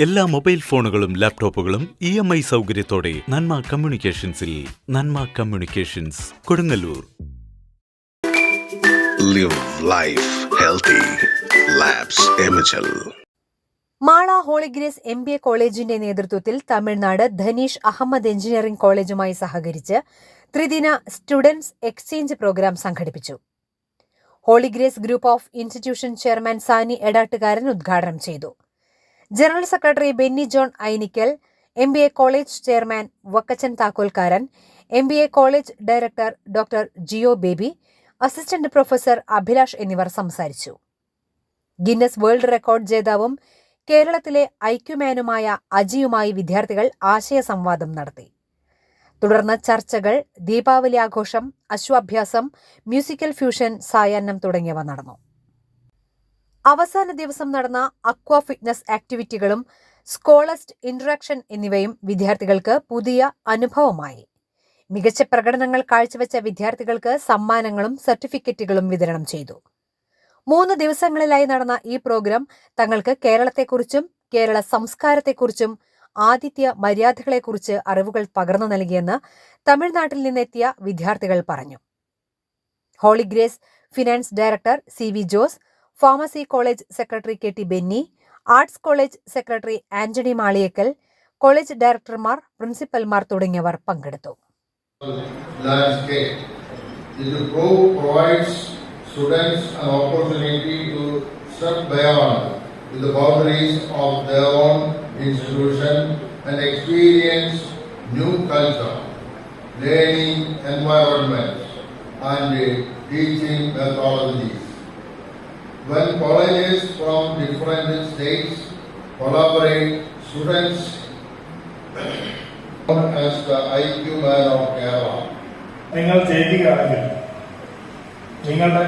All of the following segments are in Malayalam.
എല്ലാ മൊബൈൽ ഫോണുകളും ലാപ്ടോപ്പുകളും ഇ എം ഐ സൗകര്യത്തോടെ Nanma കമ്മ്യൂണിക്കേഷൻസിൽ Nanma communications Kodungallur. Live life healthy. Mala Holy Grace M B A കോളേജിന്റെ നേതൃത്വത്തിൽ തമിഴ്നാട് ധനീഷ് അഹമ്മദ് എഞ്ചിനീയറിംഗ് കോളേജുമായി സഹകരിച്ച് ത്രിദിന സ്റ്റുഡൻസ് എക്സ്ചേഞ്ച് പ്രോഗ്രാം സംഘടിപ്പിച്ചു. Holy Grace group of institution chairman Sani Edattukaran ഉദ്ഘാടനം ചെയ്തു. General secretary Benny John Ainikkal M B A college chairman Vakkachan Thakkolkaran M B A college director doctor Jio Baby assistant professor Abhilash എന്നിവർ സംസാരിച്ചു. ഗിന്നസ് വേൾഡ് റെക്കോർഡ് ജേതാവും കേരളത്തിലെ ഐക്യുമാനുമായ അജിയുമായി വിദ്യാർത്ഥികൾ ആശയസംവാദം നടത്തി. തുടർന്ന് ചർച്ചകൾ ദീപാവലി ആഘോഷം അശ്വാഭ്യാസം മ്യൂസിക്കൽ ഫ്യൂഷൻ സായാഹ്നം തുടങ്ങിയവ നടന്നു. അവസാന ദിവസം നടന്ന അക്വ ഫിറ്റ്നസ് ആക്ടിവിറ്റികളും സ്കോളസ്റ്റ് ഇന്ററാക്ഷൻ എന്നിവയും വിദ്യാർത്ഥികൾക്ക് പുതിയ അനുഭവമായി. മികച്ച പ്രകടനങ്ങൾ കാഴ്ചവെച്ച വിദ്യാർത്ഥികൾക്ക് സമ്മാനങ്ങളും സർട്ടിഫിക്കറ്റുകളും വിതരണം ചെയ്തു. മൂന്ന് ദിവസങ്ങളിലായി നടന്ന ഈ പ്രോഗ്രാം തങ്ങൾക്ക് കേരളത്തെക്കുറിച്ചും കേരള സംസ്കാരത്തെക്കുറിച്ചും ആതിഥ്യ മര്യാദകളെക്കുറിച്ച് അറിവുകൾ പകർന്നു നൽകിയെന്ന് തമിഴ്നാട്ടിൽ നിന്നെത്തിയ വിദ്യാർത്ഥികൾ പറഞ്ഞു. Holy Grace finance director C V Jose Pharmacy college secretary K T Benny arts college secretary Antony Maliyekkal college ഡയറക്ടർമാർ പ്രിൻസിപ്പൽമാർ തുടങ്ങിയവർ പങ്കെടുത്തു landscape. This group provides students an opportunity to step beyond with the boundaries of their own institution and experience new culture, learning environments, and teaching methodologies. When colleges from different states collaborate, students known as the IQ Man of Kerala. നിങ്ങൾ ജയിക്കുകയാണെങ്കിൽ നിങ്ങളുടെ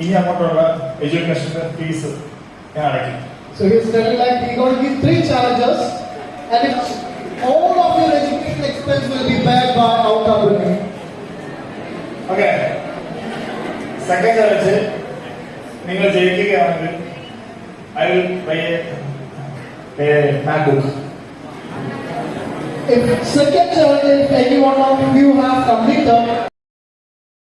ഇനി അങ്ങോട്ടുള്ള എഡ്യൂക്കേഷന്റെ ഫീസ് ഞാൻ അടയ്ക്കും So he's telling like he going to give three challenges, and if all of your education expense will be paid by our company. Okay second challenge നിങ്ങൾ ജയിക്കുകയാണെങ്കിൽ I will buy a MacBook If second challenge, if any one of you have completed,